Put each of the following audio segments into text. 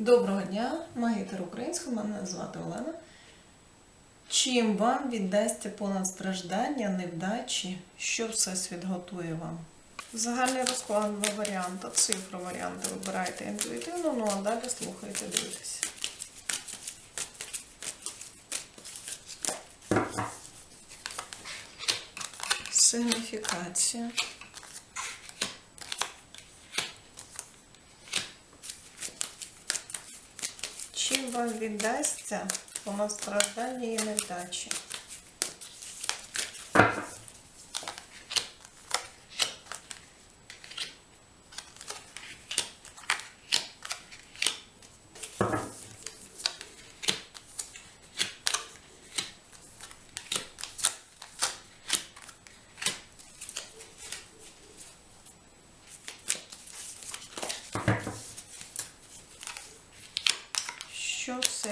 Доброго дня, магітер українського, мене звати Олена. Чим вам віддасться понад страждання, невдачі, що Всесвіт готує вам? Загальний розклад, два варіанти, цифри варіанти вибирайте інтуїтивно, ну а далі слухайте, дивитесь. Сигніфікація. Чим вам віддасться понад страждання і невдачі?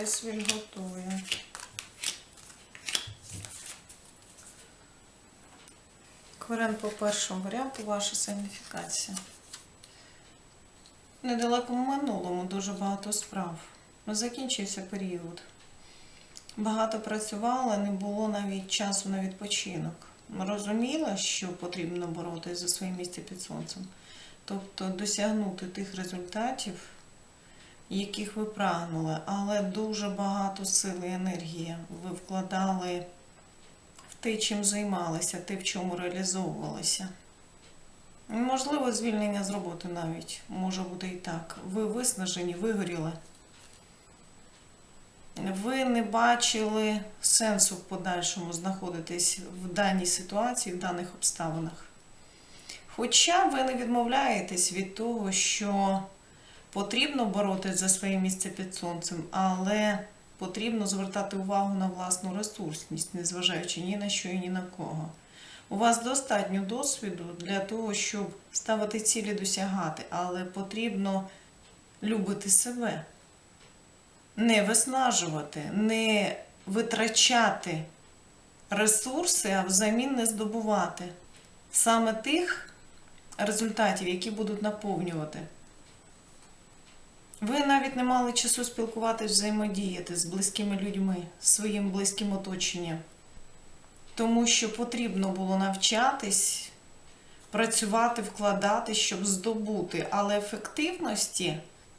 Що всесвіт готує? Варіант по першому варіанту ваша сигніфікація. В недалекому минулому дуже багато справ. Закінчився період. Багато працювала, не було навіть часу на відпочинок. Розуміла, що потрібно боротися за своє місце під сонцем. Тобто досягнути тих результатів, яких ви прагнули, але дуже багато сил і енергії ви вкладали в те, чим займалися, те, в чому реалізовувалися. Можливо, звільнення з роботи навіть може бути і так. Ви виснажені, вигоріли. Ви не бачили сенсу в подальшому знаходитись в даній ситуації, в даних обставинах. Хоча ви не відмовляєтесь від того, що потрібно боротися за своє місце під сонцем, але потрібно звертати увагу на власну ресурсність, незважаючи ні на що і ні на кого. У вас достатньо досвіду для того, щоб ставити цілі досягати, але потрібно любити себе, не виснажувати, не витрачати ресурси, а взамін не здобувати саме тих результатів, які будуть наповнювати. Ви навіть не мали часу спілкуватися, взаємодіяти з близькими людьми, з своїм близьким оточенням. Тому що потрібно було навчатись, працювати, вкладати, щоб здобути. Але ефективності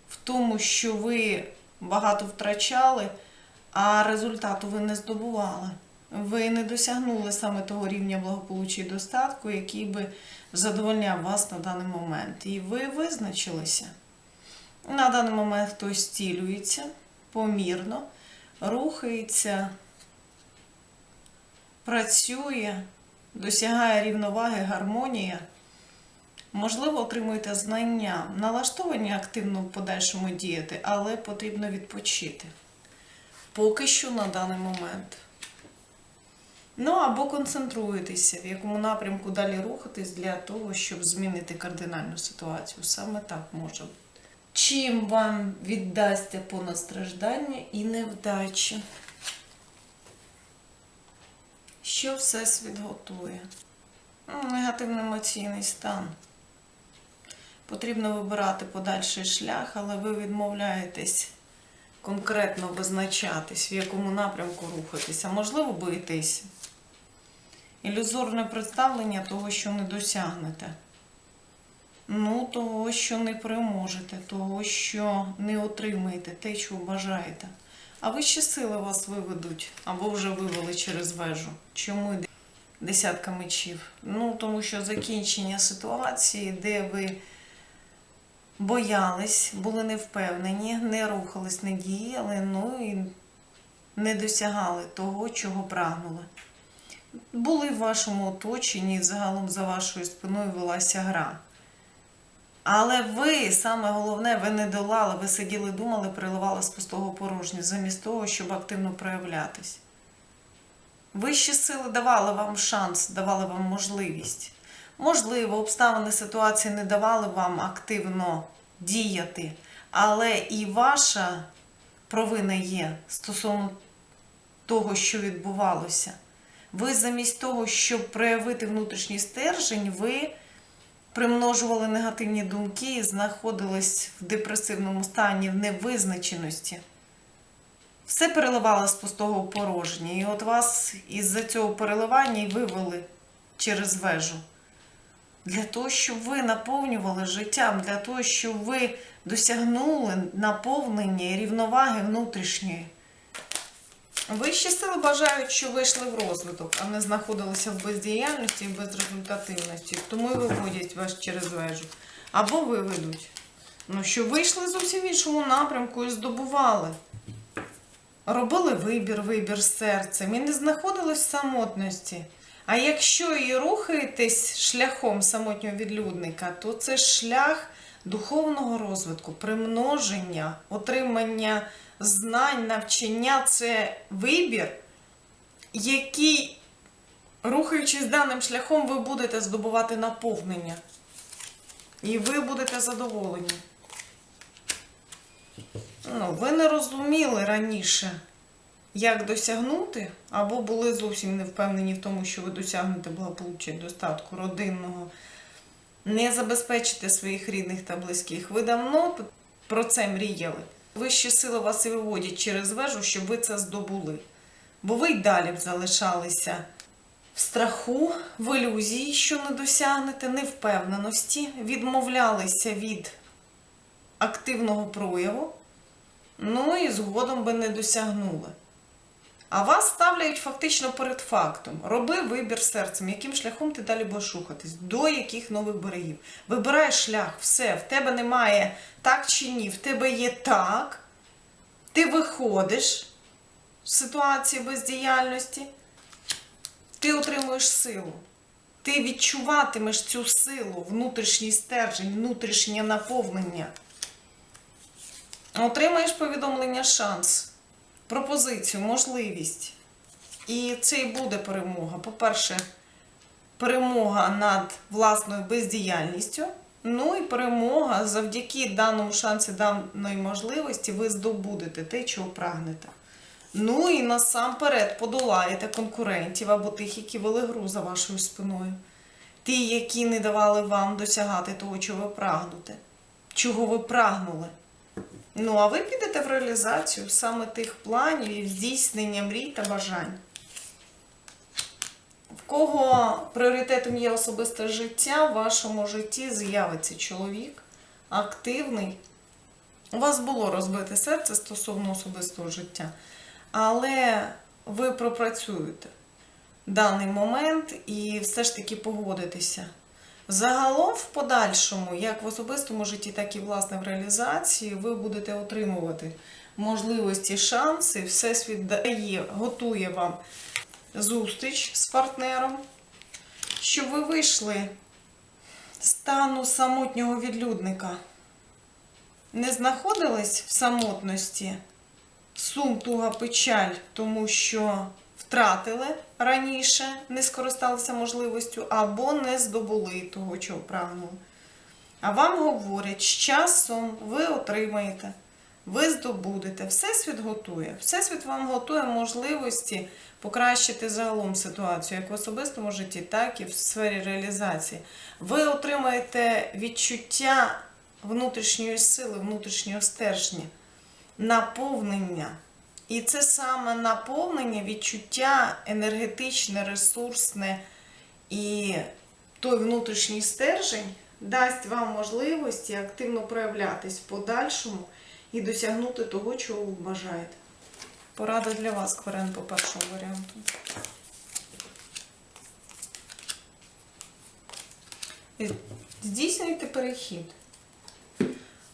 в тому, що ви багато втрачали, а результату ви не здобували. Ви не досягнули саме того рівня благополуччя і достатку, який би задовольняв вас на даний момент. І ви визначилися. На даний момент хтось стілюється помірно, рухається, працює, досягає рівноваги, гармонія. Можливо, отримуєте знання, налаштовані активно в подальшому діяти, але потрібно відпочити. Поки що на даний момент. Ну або концентруєтеся, в якому напрямку далі рухатись для того, щоб змінити кардинальну ситуацію. Саме так може бути. Чим вам віддасться понад страждання і невдачі? Що Всесвіт готує? Ну, Негативний емоційний стан. Потрібно вибирати подальший шлях, але ви відмовляєтесь конкретно визначатись, в якому напрямку рухатися. Можливо, боїтесь. Ілюзорне представлення того, що не досягнете. Ну, того, що не переможете, того, що не отримаєте, те, чого бажаєте. А вищі сили вас виведуть або вже вивели через вежу. Чому йде десятка мечів? Ну, тому що закінчення ситуації, де ви боялись, були невпевнені, не рухались, не діяли, ну і не досягали того, чого прагнули. Були в вашому оточенні, загалом за вашою спиною велася гра. Але ви, саме головне, ви не долали, ви сиділи, думали, переливали з пустого порожню, замість того, щоб активно проявлятись. Вищі сили давали вам шанс, давали вам можливість. Можливо, обставини ситуації не давали вам активно діяти, але і ваша провина є стосовно того, що відбувалося. Ви замість того, щоб проявити внутрішній стержень, ви примножували негативні думки і знаходились в депресивному стані, в невизначеності. Все переливало з пустого порожнє. І от вас із-за цього переливання і вивели через вежу. Для того, щоб ви наповнювали життям, для того, щоб ви досягнули наповнення і рівноваги внутрішньої. Вищі сили бажають, що ви йшли в розвиток, а не знаходилися в бездіяльності і безрезультативності. Тому і виводять вас через вежу. Або виведуть. Ну, що вийшли зовсім в іншому напрямку і здобували. Робили вибір, вибір серцем і не знаходились в самотності. А якщо і рухаєтесь шляхом самотнього відлюдника, то це шлях духовного розвитку, примноження, отримання знань, навчання це вибір, який, рухаючись даним шляхом, ви будете здобувати наповнення. І ви будете задоволені. Ну, ви не розуміли раніше, як досягнути, або були зовсім не впевнені в тому, що ви досягнете благополуччя, достатку родинного, не забезпечите своїх рідних та близьких. Ви давно про це мріяли. Вищі сили вас і виводять через вежу, щоб ви це здобули. Бо ви й далі б залишалися в страху, в ілюзії, що не досягнете, невпевненості, відмовлялися від активного прояву, ну і згодом би не досягнули. А вас ставляють фактично перед фактом. Роби вибір серцем, яким шляхом ти далі будеш рухатись, до яких нових берегів. Вибирай шлях, все, в тебе немає так чи ні, в тебе є так. Ти виходиш з ситуації бездіяльності, ти отримуєш силу. Ти відчуватимеш цю силу, внутрішній стержень, внутрішнє наповнення. Отримаєш повідомлення шанс пропозицію, можливість. І це і буде перемога. По-перше, перемога над власною бездіяльністю. Ну і перемога завдяки даному шансі, даної можливості, ви здобудете те, чого прагнете. Ну і насамперед подолаєте конкурентів або тих, які вели гру за вашою спиною. Ті, які не давали вам досягати того, чого ви прагнете, чого ви прагнули. Ну, а ви підете в реалізацію саме тих планів і здійснення мрій та бажань. В кого пріоритетом є особисте життя, в вашому житті з'явиться чоловік активний. У вас було розбите серце стосовно особистого життя, але ви пропрацюєте даний момент і все ж таки погодитеся. Загалом, в подальшому, як в особистому житті, так і власне в реалізації, ви будете отримувати можливості, шанси. Всесвіт дає, готує вам зустріч з партнером, щоб ви вийшли з стану самотнього відлюдника. Не знаходились в самотності, сум, туга, печаль, тому що втратили раніше, не скористалися можливістю, або не здобули того, чого прагнули. А вам говорять, з часом ви отримаєте, ви здобудете. Всесвіт готує. Всесвіт вам готує можливості покращити загалом ситуацію, як в особистому житті, так і в сфері реалізації. Ви отримаєте відчуття внутрішньої сили, внутрішнього стержня, наповнення. І це саме наповнення, відчуття енергетичне, ресурсне і той внутрішній стержень дасть вам можливості активно проявлятись в подальшому і досягнути того, чого ви бажаєте. Порада для вас, Кварен, по першому варіанту. Здійснюйте перехід.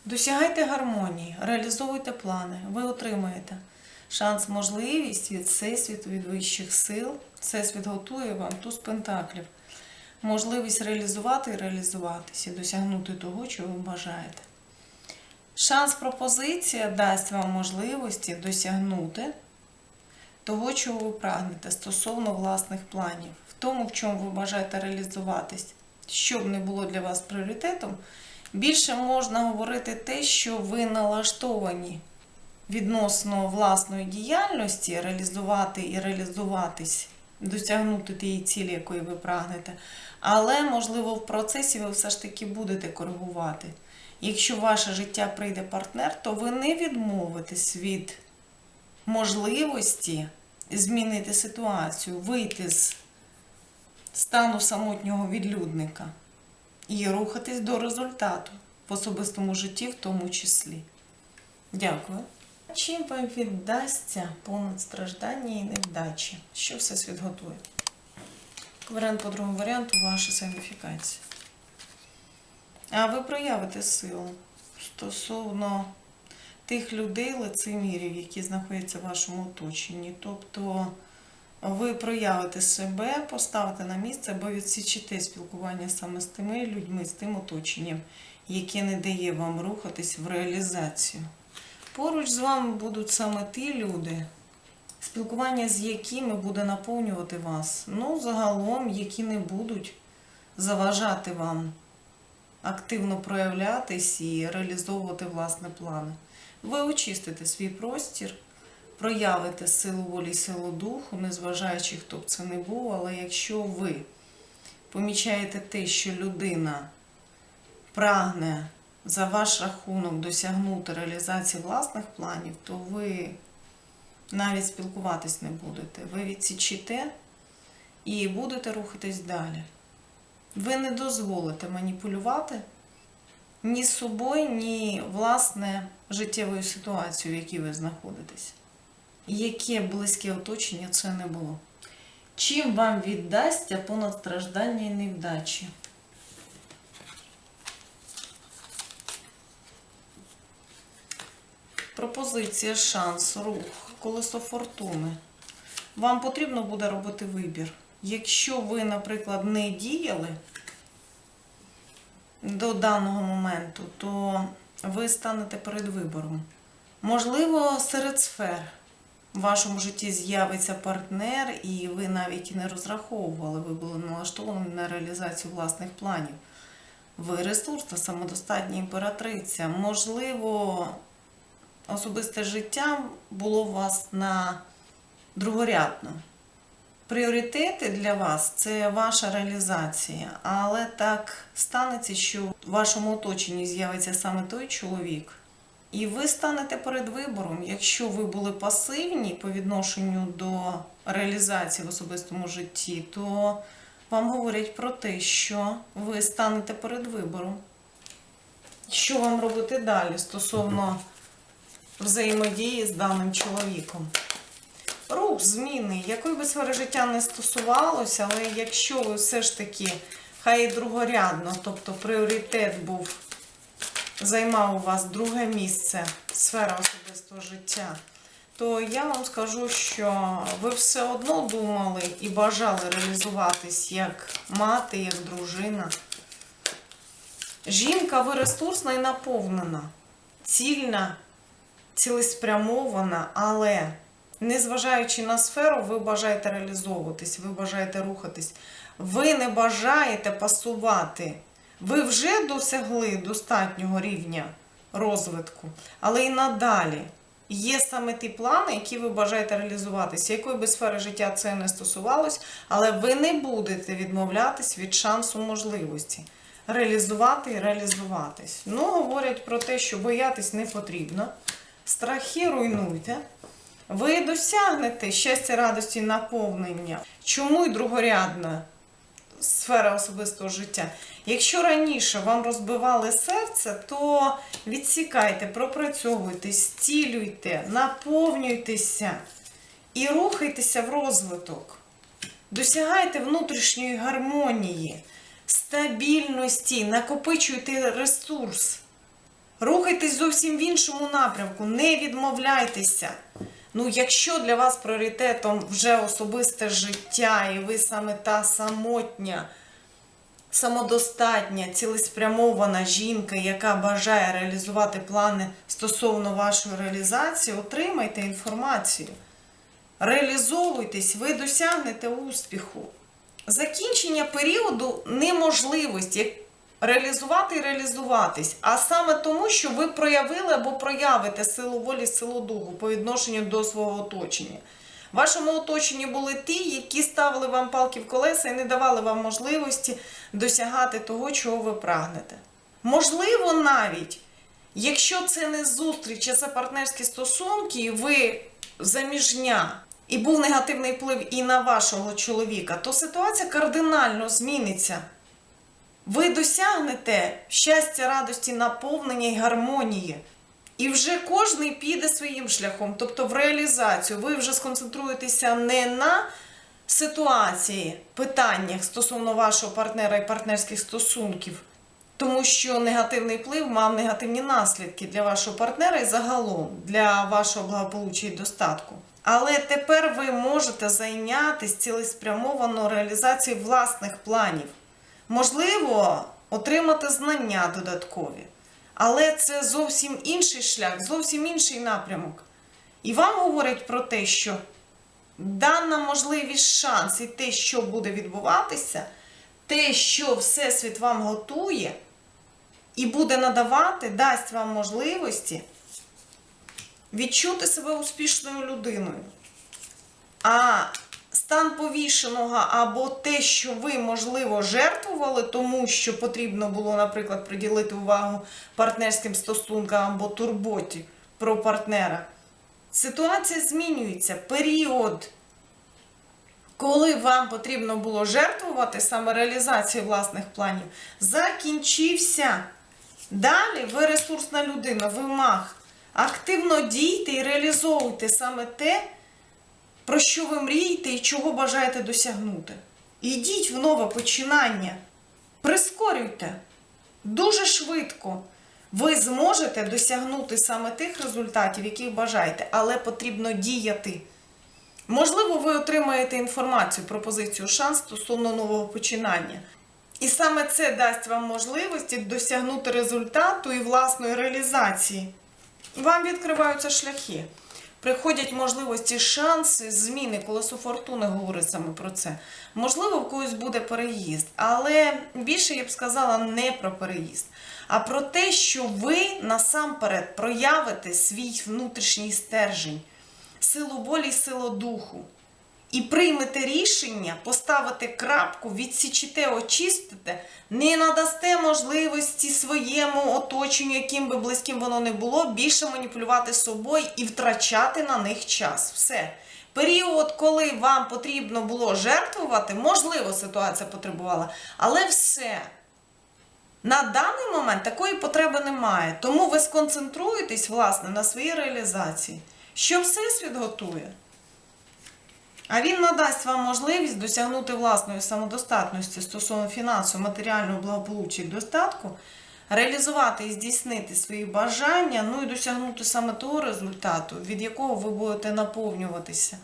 Досягайте гармонії, реалізовуйте плани, ви отримаєте шанс, можливість від Всесвіту, від вищих сил. Всесвіт готує вам туз пентаклів. Можливість реалізувати і реалізуватися, досягнути того, чого ви бажаєте. Шанс пропозиція дасть вам можливості досягнути того, чого ви прагнете стосовно власних планів, в тому, в чому ви бажаєте реалізуватись, щоб не було для вас пріоритетом, більше можна говорити те, що ви налаштовані відносно власної діяльності, реалізувати і реалізуватись, досягнути тієї цілі, якої ви прагнете. Але, можливо, в процесі ви все ж таки будете коригувати. Якщо в ваше життя прийде партнер, то ви не відмовитесь від можливості змінити ситуацію, вийти з стану самотнього відлюдника і рухатись до результату в особистому житті, в тому числі. Дякую. Чим вам віддасться понад страждання і невдачі? Що всесвіт готує? Варіант по другому варіанту ваша сигніфікація. А ви проявите силу стосовно тих людей, лицемірів, які знаходяться в вашому оточенні. Тобто ви проявите себе, поставите на місце або відсічите спілкування саме з тими людьми, з тим оточенням, яке не дає вам рухатись в реалізацію. Поруч з вами будуть саме ті люди, спілкування з якими буде наповнювати вас. Ну, загалом, які не будуть заважати вам активно проявлятись і реалізовувати власні плани. Ви очистите свій простір, проявите силу волі силу духу, незважаючи, хто б це не був, але якщо ви помічаєте те, що людина прагне за ваш рахунок досягнути реалізації власних планів, то ви навіть спілкуватись не будете. Ви відсічите і будете рухатись далі. Ви не дозволите маніпулювати ні собою, ні власне життєвою ситуацією, в якій ви знаходитесь. Яке близьке оточення це не було. Чим вам віддасться понад страждання і невдачі? Пропозиція, шанс, рух, колесо фортуни. Вам потрібно буде робити вибір. Якщо ви, наприклад, не діяли до даного моменту, то ви станете перед вибором. Можливо, серед сфер в вашому житті з'явиться партнер, і ви навіть і не розраховували, ви були налаштовані на реалізацію власних планів. Ви ресурсна, самодостатня імператриця. Можливо, особисте життя було у вас на другорядно. Пріоритети для вас це ваша реалізація, але так станеться, що в вашому оточенні з'явиться саме той чоловік, і ви станете перед вибором. Якщо ви були пасивні по відношенню до реалізації в особистому житті, то вам говорять про те, що ви станете перед вибором. Що вам робити далі стосовно взаємодії з даним чоловіком? рух зміни, якої би сфери життя не стосувалося, але якщо ви все ж таки хай і другорядно, тобто пріоритет був, займав у вас друге місце, сфера особистого життя, то я вам скажу, що ви все одно думали і бажали реалізуватись як мати, як дружина. Жінка, ви ресурсна і наповнена, цільна, цілеспрямована, але незважаючи на сферу, ви бажаєте реалізовуватись, ви бажаєте рухатись, ви не бажаєте пасувати. Ви вже досягли достатнього рівня розвитку, але і надалі є саме ті плани, які ви бажаєте реалізуватися. Якої би сфери життя це не стосувалось, але ви не будете відмовлятись від шансу можливості. Реалізувати і реалізуватись. Ну, говорять про те, що боятись не потрібно. Страхи руйнуйте. Ви досягнете щастя, радості, наповнення. Чому й другорядна сфера особистого життя? Якщо раніше вам розбивали серце, то відсікайте, пропрацьовуйте, зцілюйте, наповнюйтеся і рухайтеся в розвиток. Досягайте внутрішньої гармонії, стабільності, накопичуйте ресурс. Рухайтесь зовсім в іншому напрямку, не відмовляйтеся. Ну, якщо для вас пріоритетом вже особисте життя, і ви саме та самотня, самодостатня, цілеспрямована жінка, яка бажає реалізувати плани стосовно вашої реалізації, отримайте інформацію. Реалізовуйтесь, ви досягнете успіху. Закінчення періоду неможливості реалізувати і реалізуватись, а саме тому, що ви проявили або проявите силу волі, силу духу по відношенню до свого оточення. В вашому оточенні були ті, які ставили вам палки в колеса і не давали вам можливості досягати того, чого ви прагнете. Можливо, навіть, якщо це не зустріч, а це партнерські стосунки, і ви заміжня, і був негативний вплив і на вашого чоловіка, то ситуація кардинально зміниться. Ви досягнете щастя, радості, наповнення і гармонії. І вже кожний піде своїм шляхом, тобто в реалізацію. Ви вже сконцентруєтеся не на ситуації, питаннях стосовно вашого партнера і партнерських стосунків, тому що негативний вплив мав негативні наслідки для вашого партнера і загалом для вашого благополуччя і достатку. Але тепер ви можете зайнятися цілеспрямовано реалізацією власних планів. Можливо, отримати знання додаткові. Але це зовсім інший шлях, зовсім інший напрямок. І вам говорять про те, що дана можливість шанс і те, що буде відбуватися, те, що Всесвіт вам готує і буде надавати, дасть вам можливості відчути себе успішною людиною. А стан повішеного або те, що ви, можливо, жертвували, тому що потрібно було, наприклад, приділити увагу партнерським стосункам або турботі про партнера. Ситуація змінюється. Період, коли вам потрібно було жертвувати саме реалізацією власних планів, закінчився. Далі ви ресурсна людина, ви маг. Активно дійте і реалізовуйте саме те, про що ви мрієте і чого бажаєте досягнути. Ідіть в нове починання. Прискорюйте дуже швидко. Ви зможете досягнути саме тих результатів, яких бажаєте, але потрібно діяти. Можливо, ви отримаєте інформацію, пропозицію, шанс стосовно нового починання. І саме це дасть вам можливості досягнути результату і власної реалізації. Вам відкриваються шляхи. Приходять можливості, шанси, зміни, колесо фортуни говорить саме про це. Можливо, в когось буде переїзд, але більше я б сказала не про переїзд, а про те, що ви насамперед проявите свій внутрішній стержень, силу волі силу духу. І приймете рішення, поставите крапку, відсічите, очистите, не надасте можливості своєму оточенню, яким би близьким воно не було, більше маніпулювати собою і втрачати на них час. Все. Період, коли вам потрібно було жертвувати, можливо, ситуація потребувала, але все. На даний момент такої потреби немає. Тому ви сконцентруєтесь, власне, на своїй реалізації. Що Всесвіт готує? А він надасть вам можливість досягнути власної самодостатності стосовно фінансового, матеріального благополуччя і достатку, реалізувати і здійснити свої бажання, ну і досягнути саме того результату, від якого ви будете наповнюватися.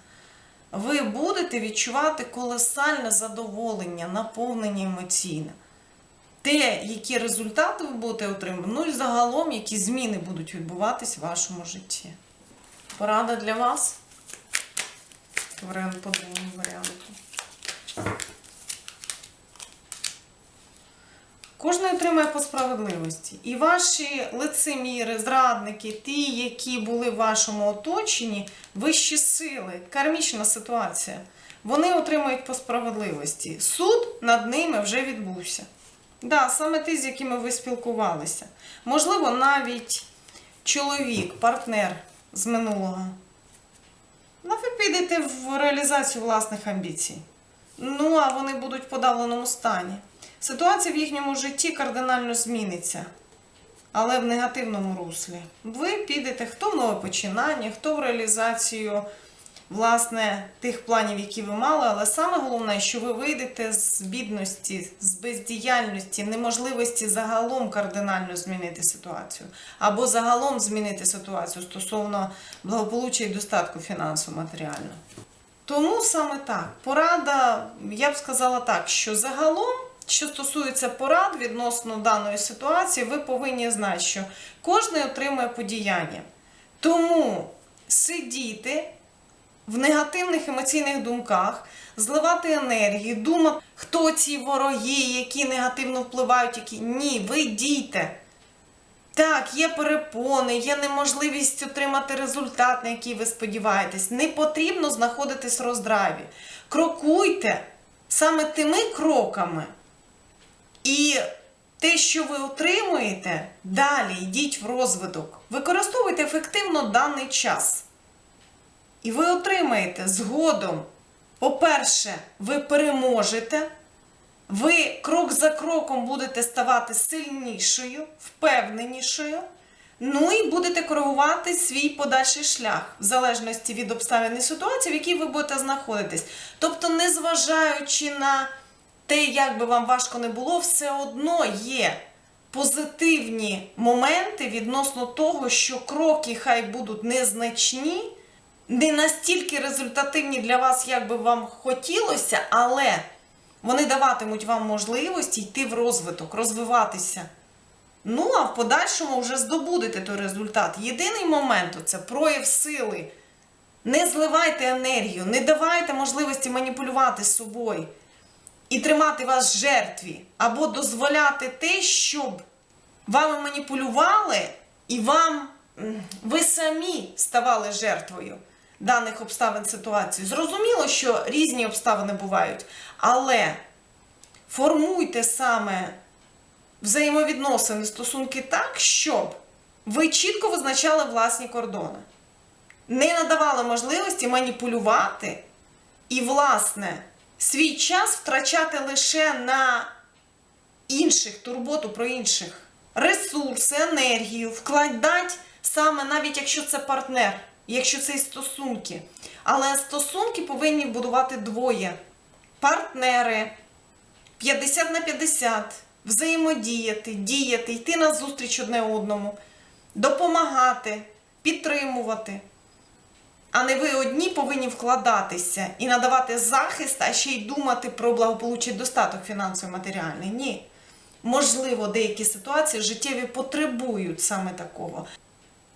Ви будете відчувати колосальне задоволення, наповнення емоційне. Те, які результати ви будете отримувати, ну і загалом, які зміни будуть відбуватись в вашому житті. Порада для вас варіант по другому варіанту. Кожен отримає по справедливості. І ваші лицеміри, зрадники, ті, які були в вашому оточенні, вищі сили, кармічна ситуація, вони отримають по справедливості. Суд над ними вже відбувся. Да, саме ті, з якими ви спілкувалися. Можливо, навіть чоловік, партнер з минулого. Ну, ви підете в реалізацію власних амбіцій. Ну, а вони будуть в подавленому стані. Ситуація в їхньому житті кардинально зміниться, але в негативному руслі. Ви підете хто в нове починання, хто в реалізацію власне тих планів, які ви мали, але саме головне, що ви вийдете з бідності, з бездіяльності, неможливості загалом кардинально змінити ситуацію, або загалом змінити ситуацію стосовно благополуччя і достатку фінансово матеріально. Тому саме так, порада, я б сказала так, що загалом, що стосується порад відносно даної ситуації, ви повинні знати, що кожен отримує подіяння. Тому сидіти в негативних емоційних думках, зливати енергію, думати, хто ці вороги, які негативно впливають, які ні, ви дійте. Так, є перепони, є неможливість отримати результат, на який ви сподіваєтесь. Не потрібно знаходитись в роздраві. Крокуйте саме тими кроками. І те, що ви отримуєте, далі йдіть в розвиток. Використовуйте ефективно даний час. І ви отримаєте згодом. По-перше, ви переможете. Ви крок за кроком будете ставати сильнішою, впевненішою. Ну і будете коригувати свій подальший шлях, в залежності від обставин і ситуації, в якій ви будете знаходитись. Тобто, незважаючи на те, як би вам важко не було, все одно є позитивні моменти відносно того, що кроки хай будуть незначні, не настільки результативні для вас, як би вам хотілося, але вони даватимуть вам можливості йти в розвиток, розвиватися. Ну, а в подальшому вже здобудете той результат. Єдиний момент це прояв сили. Не зливайте енергію, не давайте можливості маніпулювати собою і тримати вас в жертві, або дозволяти те, щоб вами маніпулювали, і вам ви самі ставали жертвою даних обставин ситуації. Зрозуміло, що різні обставини бувають, але формуйте саме взаємовідносини, стосунки так, щоб ви чітко визначали власні кордони, не надавали можливості маніпулювати і, власне, свій час втрачати лише на інших, турботу про інших. Ресурси, енергію вкладати саме навіть якщо це партнер, якщо це і стосунки. Але стосунки повинні будувати двоє. Партнери 50 на 50, взаємодіяти, діяти, йти на зустріч одне одному, допомагати, підтримувати. А не ви одні повинні вкладатися і надавати захист, а ще й думати про благополуччя достаток фінансовий матеріальний. Ні. Можливо, деякі ситуації життєві потребують саме такого.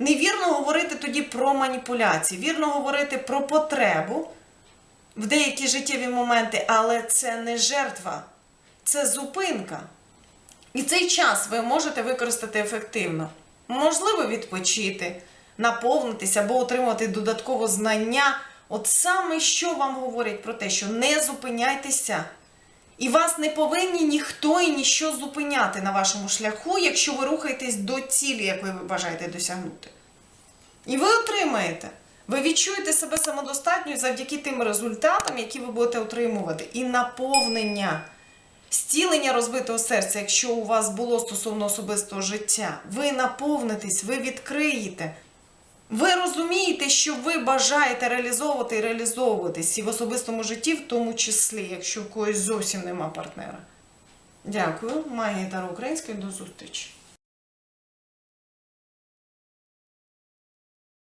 Невірно говорити тоді про маніпуляції, вірно говорити про потребу в деякі життєві моменти, але це не жертва, це зупинка. І цей час ви можете використати ефективно. Можливо, відпочити, наповнитися або отримати додатково знання. От саме що вам говорять про те, що не зупиняйтеся. І вас не повинні ніхто і ніщо зупиняти на вашому шляху, якщо ви рухаєтесь до цілі, якої ви бажаєте досягнути. І ви отримаєте. Ви відчуєте себе самодостатньою завдяки тим результатам, які ви будете отримувати. І наповнення, стілення розбитого серця, якщо у вас було стосовно особистого життя, ви наповнитесь, ви відкриєте. Ви розумієте, що ви бажаєте реалізовувати і реалізовуватись і в особистому житті, в тому числі, якщо у когось зовсім нема партнера. Дякую. Магія Тара Української. До зустрічі.